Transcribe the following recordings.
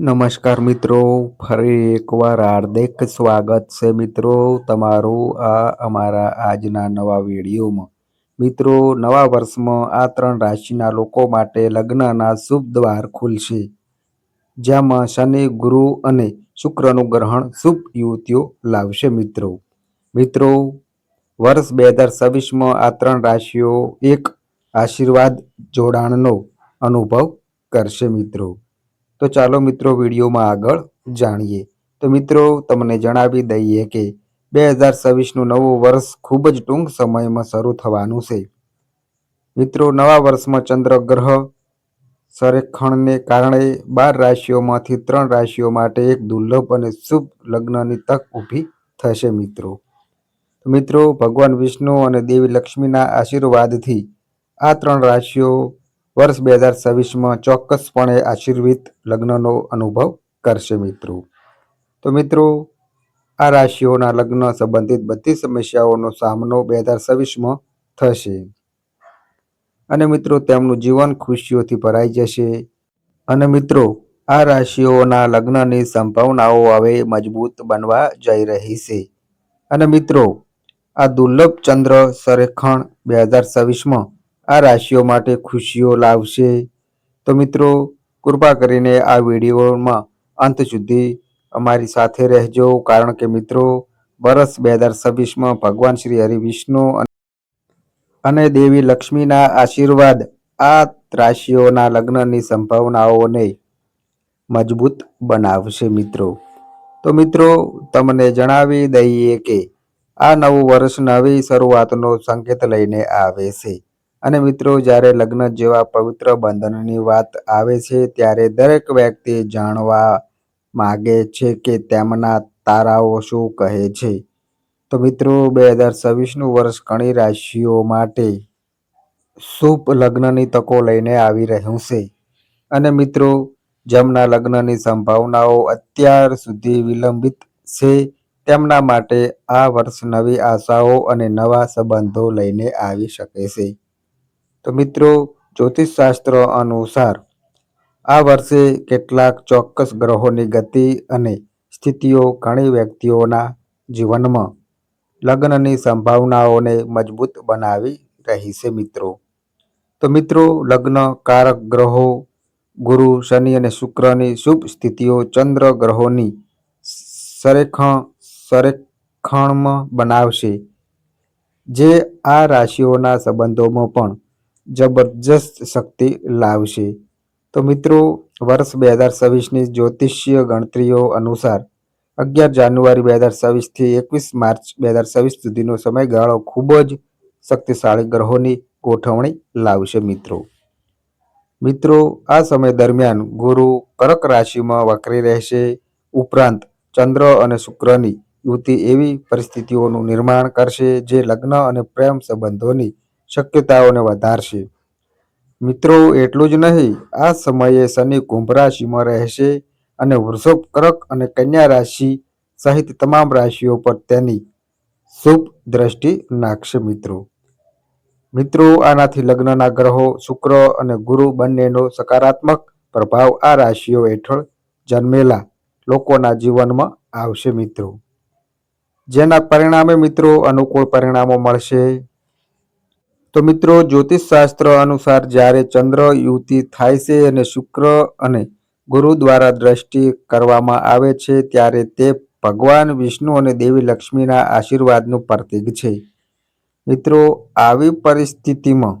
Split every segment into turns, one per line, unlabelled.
નમસ્કાર મિત્રો, ફરી એકવાર હાર્દિક સ્વાગત છે મિત્રો તમારું આ અમારા આજના નવા વિડીયોમાં. મિત્રો, નવા વર્ષમાં આ ત્રણ રાશિના લોકો માટે લગ્નના શુભ દ્વાર ખુલશે. જેમાં શનિ, ગુરુ અને શુક્રનું ગ્રહણ શુભ યુવતીઓ લાવશે મિત્રો. મિત્રો, વર્ષ બે હજાર છવ્વીસમાં આ ત્રણ રાશિઓ એક આશીર્વાદ જોડાણનો અનુભવ કરશે મિત્રો. તો ચાલો મિત્રો વિડીયોમાં આગળ જાણીએ. તો મિત્રો, તમને જણાવી દઈએ કે બે હજાર છવ્વીસનું નવું વર્ષ ખૂબ જ ટૂંક સમયમાં શરૂ થવાનું છે. મિત્રો, નવા વર્ષમાં ચંદ્ર ગ્રહ સંરેખણને કારણે બાર રાશિઓમાંથી ત્રણ રાશિઓ માટે એક દુર્લભ અને શુભ લગ્નની તક ઊભી થશે મિત્રો. મિત્રો, ભગવાન વિષ્ણુ અને દેવી લક્ષ્મીના આશીર્વાદથી આ ત્રણ રાશિઓ વર્ષ બે હજાર છવ્વીસમાં ચોક્કસપણે આશીર્વિત લગ્નનો અનુભવ કરશે મિત્રો. તો મિત્રો, આ રાશિઓના લગ્ન સંબંધિત બધી સમસ્યાઓનો સામનો બે હજાર છવ્વીસમાં થશે. અને મિત્રો, તેમનું જીવન ખુશીઓથી ભરાઈ જશે. અને મિત્રો, આ રાશિઓના લગ્નની સંભાવનાઓ હવે મજબૂત બનવા જઈ રહી છે. અને મિત્રો, આ દુર્લભ ચંદ્ર સંરેખણ બે હજાર છવ્વીસમાં આ રાશિઓ માટે ખુશીઓ લાવશે. તો મિત્રો, કૃપા કરીને આ વિડીયોમાં અંત સુધી અમારી સાથે રહેજો. કારણ કે મિત્રો, વર્ષ બે હજાર છવ્વીસમાં ભગવાન શ્રી હરિ વિષ્ણુ અને દેવી લક્ષ્મીના આશીર્વાદ આ રાશિઓના લગ્નની સંભાવનાઓને મજબૂત બનાવશે મિત્રો. તો મિત્રો, તમને જણાવી દઈએ કે આ નવું વર્ષ નવી શરૂઆતનો સંકેત લઈને આવે છે. અને મિત્રો, જ્યારે લગ્ન જેવા પવિત્ર બંધનની વાત આવે છે, ત્યારે દરેક વ્યક્તિ જાણવા માગે છે કે તેમના તારાઓ શું કહે છે. તો મિત્રો, બે હજાર છવ્વીસનું વર્ષ ઘણી રાશિઓ માટે શુભ લગ્નની તકો લઈને આવી રહ્યું છે. અને મિત્રો, જેમના લગ્નની સંભાવનાઓ અત્યાર સુધી વિલંબિત છે, તેમના માટે આ વર્ષ નવી આશાઓ અને નવા સંબંધો લઈને આવી શકે છે. તો મિત્રો, જ્યોતિષશાસ્ત્ર અનુસાર આ વર્ષે કેટલાક ચોક્કસ ગ્રહોની ગતિ અને સ્થિતિઓ ઘણી વ્યક્તિઓના જીવનમાં લગ્નની સંભાવનાઓને મજબૂત બનાવી રહી છે મિત્રો. તો મિત્રો લગ્ન કારક ગ્રહો, ગુરુ, શનિ અને શુક્રની શુભ સ્થિતિઓ ચંદ્ર ગ્રહોની સરેખણ, સરેખણમાં બનાવશે. જે આ રાશિઓના સંબંધોમાં પણ જબરજસ્ત શક્તિ લાવશે. તો મિત્રો, વર્ષ બે હજાર છવ્વીસની જ્યોતિષીય ગણતરીઓ અનુસાર અગિયાર જાન્યુઆરી બે હજાર છવ્વીસથી એકવીસ માર્ચ બે હજાર છવ્વીસ સુધીનો સમયગાળો ખૂબ જ શક્તિશાળી ગ્રહોની ગોઠવણી લાવશે મિત્રો. મિત્રો, આ સમય દરમિયાન ગુરુ કર્ક રાશિમાં વકરી રહેશે. ઉપરાંત ચંદ્ર અને શુક્રની યુતિ એવી પરિસ્થિતિઓનું નિર્માણ કરશે જે લગ્ન અને પ્રેમ સંબંધોની શક્યતાઓને વધારશે. મિત્રો, એટલું જ નહીં, આ સમયે શનિ કુંભ રાશિમાં રહેશે અને વૃષભ, કર્ક અને કન્યા રાશિ સહિત તમામ રાશિઓ પર તેની શુભ દ્રષ્ટિ નાખશે મિત્રો. મિત્રો, આનાથી લગ્નના ગ્રહો, શુક્ર અને ગુરુ બંનેનો સકારાત્મક પ્રભાવ આ રાશિઓ હેઠળ જન્મેલા લોકોના જીવનમાં આવશે મિત્રો. જેના પરિણામે મિત્રો અનુકૂળ પરિણામો મળશે. તો મિત્રો, જ્યોતિષશાસ્ત્ર અનુસાર જ્યારે ચંદ્ર યુતિ થાય છે અને શુક્ર અને ગુરુ દ્વારા દ્રષ્ટિ કરવામાં આવે છે, ત્યારે તે ભગવાન, વિષ્ણુ અને દેવી લક્ષ્મીના આશીર્વાદનું પ્રતીક છે. મિત્રો, આવી પરિસ્થિતિમાં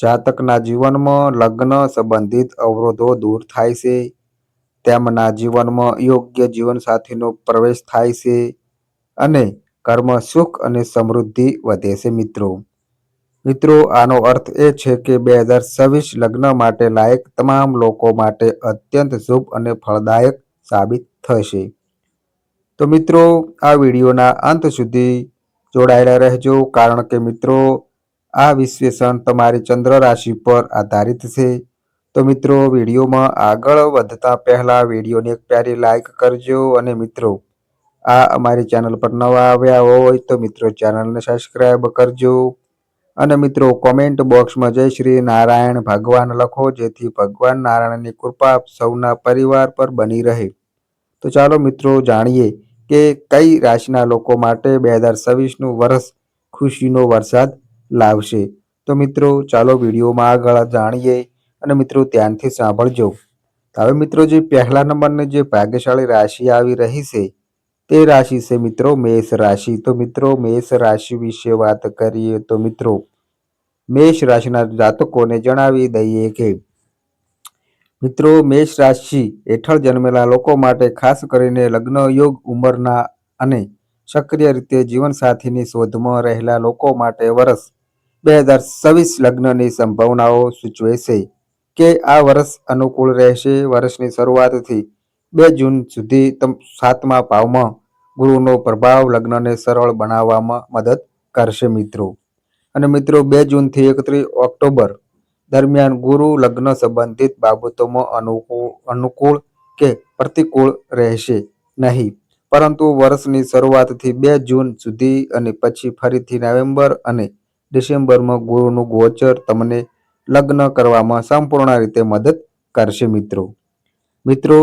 જાતકના જીવનમાં લગ્ન સંબંધિત અવરોધો દૂર થાય છે, તેમના જીવનમાં યોગ્ય જીવનસાથીનો પ્રવેશ થાય છે અને કર્મ સુખ અને સમૃદ્ધિ વધે છે મિત્રો. મિત્રો, આનો અર્થ એ છે કે બે હજાર છવ્વીસ લગ્ન માટે લાયક તમામ લોકો માટે અત્યંત શુભ અને ફળદાયક સાબિત થશે. તો મિત્રો, આ વિડીયોના અંત સુધી જોડાયેલા રહેજો, કારણ કે મિત્રો, આ વિશ્લેષણ તમારી ચંદ્ર રાશિ પર આધારિત છે. તો મિત્રો, વિડીયોમાં આગળ વધતા પહેલા વિડીયોને એક પ્યારી લાઈક કરજો અને મિત્રો આ અમારી ચેનલ પર નવા આવ્યા હોય તો મિત્રો ચેનલને સબસ્ક્રાઈબ કરજો. અને મિત્રો કોમેન્ટ બોક્સમાં જય શ્રી નારાયણ ભગવાન લખો, જેથી ભગવાન નારાયણની કૃપા સૌના પરિવાર પર બની રહે. તો ચાલો મિત્રો જાણીએ કે કઈ રાશિના લોકો માટે બે હજાર છવ્વીસનું વર્ષ ખુશીનો વરસાદ લાવશે. તો મિત્રો ચાલો વિડીયોમાં આગળ જાણીએ અને મિત્રો ધ્યાનથી સાંભળજો. હવે મિત્રો જે પહેલા નંબરની જે ભાગ્યશાળી રાશિ આવી રહી છે તે રાશિ છે મિત્રો મેષ રાશિ. તો મિત્રો મેષ રાશિ વિશે વાત કરીએ તો મિત્રો મેષ રાશિના જાતકોને જણાવી દઈએ કે મિત્રો મેષ રાશિ હેઠળ જન્મેલા લોકો માટે ખાસ કરીને લગ્ન, યોગ, ઉંમરના અને સક્રિય રીતે જીવનસાથીની શોધમાં રહેલા લોકો માટે વર્ષ બે હજાર છવ્વીસ લગ્નની સંભાવનાઓ સૂચવે છે કે આ વર્ષ અનુકૂળ રહેશે. વર્ષની શરૂઆતથી બે જૂન સુધી સાતમા ભાવમાં ગુરુનો પ્રભાવ લગ્નને સરળ બનાવવામાં મદદ કરશે મિત્રો. અને મિત્રો, બે જૂનથી એકત્રીસ ઓક્ટોબર દરમિયાન ગુરુ લગ્ન સંબંધિત બાબતોમાં અનુકૂળ અનુકૂળ કે પ્રતિકૂળ રહેશે નહીં. પરંતુ વર્ષની શરૂઆતથી બે જૂન સુધી અને પછી ફરીથી નવેમ્બર અને ડિસેમ્બરમાં ગુરુનું ગોચર તમને લગ્ન કરવામાં સંપૂર્ણ રીતે મદદ કરશે મિત્રો. મિત્રો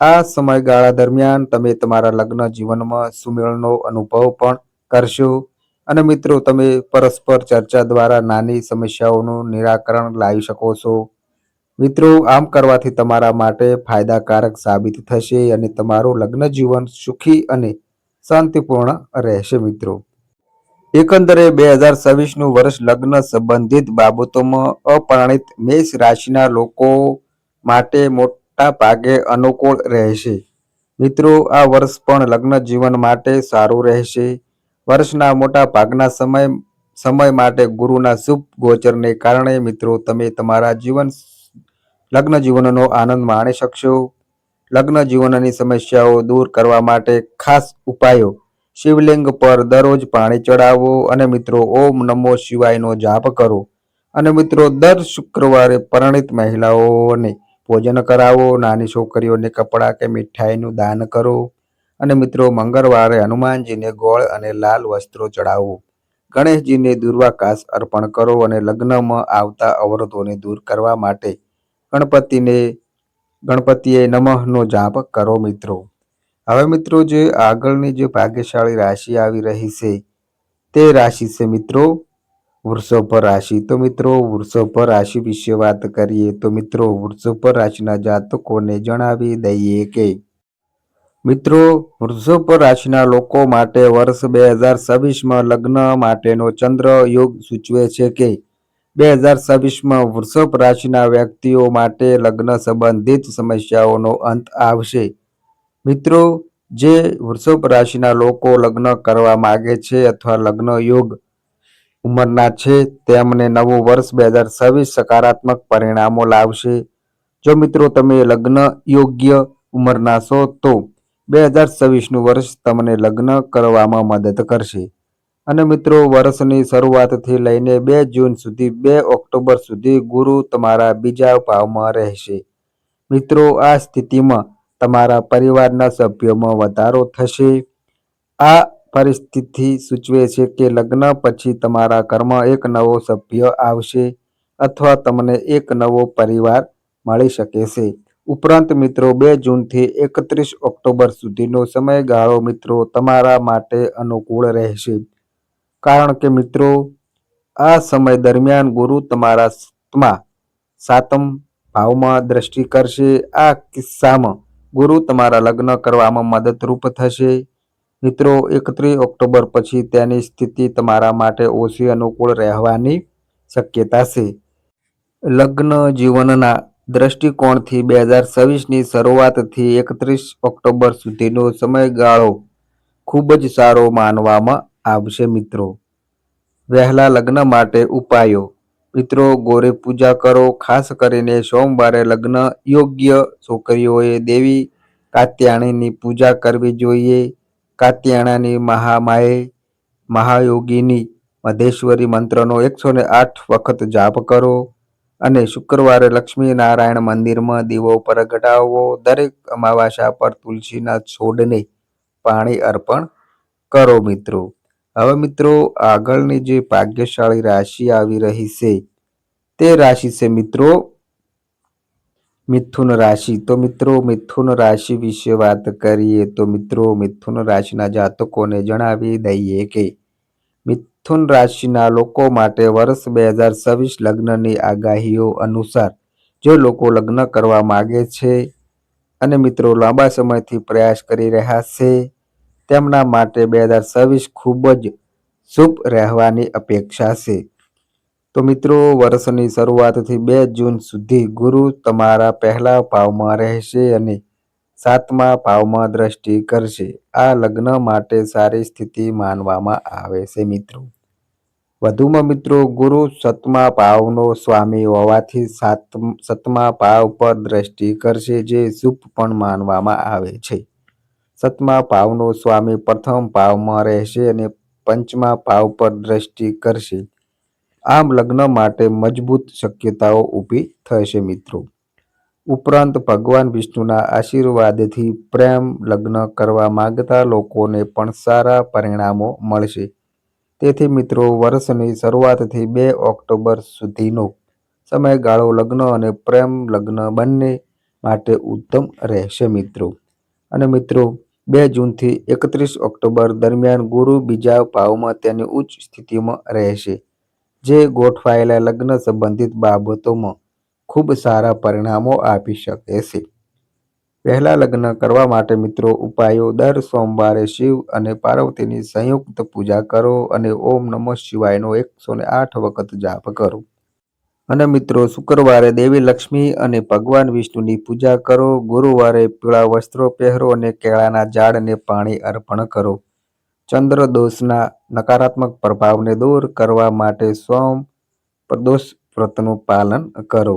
આ સમયગાળા દરમિયાન તમે તમારા લગ્ન જીવનમાં સુમેળનો અનુભવ પણ કરશો. અને મિત્રો, તમે પરસ્પર ચર્ચા દ્વારા નાની સમસ્યાઓનું નિરાકરણ લાવી શકો છો. મિત્રો, આમ કરવાથી તમારા માટે ફાયદાકારક સાબિત થશે અને તમારું લગ્ન જીવન સુખી અને શાંતિપૂર્ણ રહેશે, મિત્રો. એકંદરે, બે હજાર છવ્વીસનું વર્ષ લગ્ન સંબંધિત બાબતોમાં અપરિણિત મેષ રાશિના લોકો માટે મોટા ભાગે અનુકૂળ રહેશે. મિત્રો, આ વર્ષ પણ લગ્ન જીવન માટે સારું રહેશે. વર્ષના મોટા ભાગના સમય સમય માટે ગુરુના શુભ ગોચરને કારણે મિત્રો, તમે તમારા જીવન, લગ્ન જીવનનો આનંદ માણી શકશો. લગ્ન જીવનની સમસ્યાઓ દૂર કરવા માટે ખાસ ઉપાયો. શિવલિંગ પર દરરોજ પાણી ચડાવો અને મિત્રો, ઓમ નમો શિવાયનો જાપ કરો. અને મિત્રો, દર શુક્રવારે પરણિત મહિલાઓને ભોજન કરાવો, નાની છોકરીઓને કપડાં કે મીઠાઈનું દાન કરો. અને મિત્રો, મંગળવારે હનુમાનજીને ગોળ અને લાલ વસ્ત્રો ચડાવો ગણેશજીને દુર્વાકાશ અર્પણ કરો અને લગ્નમાં આવતા અવરોધોને દૂર કરવા માટે ગણપતિને, ગણપતિએ નમઃનો જાપ કરો મિત્રો. હવે મિત્રો, જે આગળની જે ભાગ્યશાળી રાશિ આવી રહી છે, તે રાશિ છે મિત્રો વૃષભ રાશિ. તો મિત્રો, વૃષભ રાશિ વિશે વાત કરીએ તો મિત્રો, વૃષભ રાશિના જાતકોને જણાવી દઈએ કે મિત્રો, વૃષભ રાશિના લોકો માટે વર્ષ બે હજાર છવ્વીસમાં લગ્ન માટેનો ચંદ્ર યોગ સૂચવે છે કે બે હજાર છવ્વીસમાં વૃષભ રાશિના વ્યક્તિઓ માટે લગ્ન સંબંધિત સમસ્યાઓનો અંત આવશે. મિત્રો, જે વૃષભ રાશિના લોકો લગ્ન કરવા માગે છે અથવા લગ્ન યોગ ઉંમરના છે તેમને નવું વર્ષ બે હજાર છવ્વીસ સકારાત્મક પરિણામો લાવશે. જો મિત્રો તમે લગ્ન યોગ્ય ઉંમરના છો, તો બે હજાર છવ્વીસનું વર્ષ તમને લગ્ન કરવામાં મદદ કરશે. અને મિત્રો, વર્ષની શરૂઆતથી લઈને બે જૂન સુધી, બે ઓક્ટોબર સુધી ગુરુ તમારા બીજા ભાવમાં રહેશે. મિત્રો, આ સ્થિતિમાં તમારા પરિવારના સભ્યોમાં વધારો થશે. આ પરિસ્થિતિ સૂચવે છે કે લગ્ન પછી તમારા ઘરમાં એક નવો સભ્ય આવશે અથવા તમને એક નવો પરિવાર મળી શકે છે. ઉપરાંત મિત્રો, બે જૂનથી એકત્રીસ ઓક્ટોબર સુધીનો સમયગાળો મિત્રો તમારા માટે અનુકૂળ રહેશે. કારણ કે મિત્રો, આ સમય દરમિયાન ગુરુ તમારા સાતમ ભાવમાં દ્રષ્ટિ કરશે. આ કિસ્સામાં ગુરુ તમારા લગ્ન કરવામાં મદદરૂપ થશે. મિત્રો, એકત્રીસ ઓક્ટોબર પછી તેની સ્થિતિ તમારા માટે ઓછી અનુકૂળ રહેવાની શક્યતા છે. લગ્ન જીવનના દ્રષ્ટિકોણથી બે હજાર છવ્વીસની શરૂઆતથી એકત્રીસ ઓક્ટોબર સુધીનો સમયગાળો ખૂબ જ સારો માનવામાં આવશે મિત્રો. વહેલા લગ્ન માટે ઉપાયો. મિત્રો, ગોરે પૂજા કરો, ખાસ કરીને સોમવારે લગ્ન યોગ્ય છોકરીઓએ દેવી કાત્યાણીની પૂજા કરવી જોઈએ. કાત્યાણાની મહામાએ મહાયોગીની મધેશ્વરી મંત્રનો એકસો ને આઠ વખત જાપ કરો અને શુક્રવારે લક્ષ્મી નારાયણ મંદિરમાં દીવો પ્રગટાવો દરેક અમાવાસ્યા પર તુલસીના છોડને પાણી અર્પણ કરો મિત્રો. હવે મિત્રો, આગળની જે ભાગ્યશાળી રાશિ આવી રહી છે તે રાશિ છે મિત્રો મિથુન રાશિ. તો મિત્રો, મિથુન રાશિ વિશે વાત કરીએ તો મિત્રો, મિથુન રાશિના જાતકોને જણાવી દઈએ કે મિથુન રાશિના લોકો માટે વર્ષ બે હજાર છવ્વીસ લગ્નની આગાહીઓ અનુસાર જે લોકો લગ્ન કરવા માગે છે અને મિત્રો લાંબા સમયથી પ્રયાસ કરી રહ્યા છે, તેમના માટે બે હજાર છવ્વીસ ખૂબ જ શુભ રહેવાની અપેક્ષા છે. તો મિત્રો, વર્ષની શરૂઆતથી બે જૂન સુધી ગુરુ તમારા પહેલા ભાવમાં રહેશે અને સાતમા ભાવમાં દ્રષ્ટિ કરશે. આ લગ્ન માટે સારી સ્થિતિ માનવામાં આવે છે મિત્રો. વધુમાં મિત્રો, ગુરુ સતમા ભાવનો સ્વામી હોવાથી સાત સતમા ભાવ પર દ્રષ્ટિ કરશે જે શુભ પણ માનવામાં આવે છે. સતમા ભાવનો સ્વામી પ્રથમ ભાવમાં રહેશે અને પંચમા ભાવ પર દ્રષ્ટિ કરશે. આમ લગ્ન માટે મજબૂત શક્યતાઓ ઊભી થશે મિત્રો. ઉપરાંત ભગવાન વિષ્ણુના આશીર્વાદથી પ્રેમ લગ્ન કરવા માંગતા લોકોને પણ સારા પરિણામો મળશે. તેથી મિત્રો, વર્ષની શરૂઆતથી બે ઓક્ટોબર સુધીનો સમયગાળો લગ્ન અને પ્રેમ લગ્ન બંને માટે ઉત્તમ રહેશે મિત્રો. અને મિત્રો, બે જૂનથી એકત્રીસ ઓક્ટોબર દરમિયાન ગુરુ બીજા ભાવમાં તેની ઉચ્ચ સ્થિતિમાં રહેશે. જે ગોઠવાયેલા લગ્ન સંબંધિત બાબતોમાં ખૂબ સારા પરિણામો આપી શકે છે. પહેલા લગ્ન કરવા માટે મિત્રો ઉપાયો, દર સોમવારે શિવ અને પાર્વતીની સંયુક્ત પૂજા કરો અને ઓમ નમઃ શિવાયનો એકસો ને આઠ વખત જાપ કરો. અને મિત્રો શુક્રવારે દેવી લક્ષ્મી અને ભગવાન વિષ્ણુની પૂજા કરો, ગુરુવારે પીળા વસ્ત્રો પહેરો અને કેળાના ઝાડને પાણી અર્પણ કરો. ચંદ્ર દોષના નકારાત્મક પ્રભાવને દૂર કરવા માટે સોમ પ્રદોષ વ્રતનું પાલન કરો.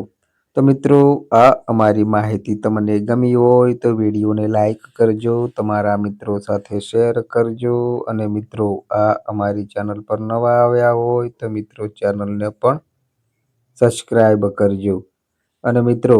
તો મિત્રો, આ અમારી માહિતી તમને ગમી હોય તો વિડીયોને લાઈક કરજો, તમારા મિત્રો સાથે શેર કરજો અને મિત્રો, આ અમારી ચેનલ પર નવા આવ્યા હોય તો મિત્રો ચેનલને પણ સબસ્ક્રાઈબ કરજો. અને મિત્રો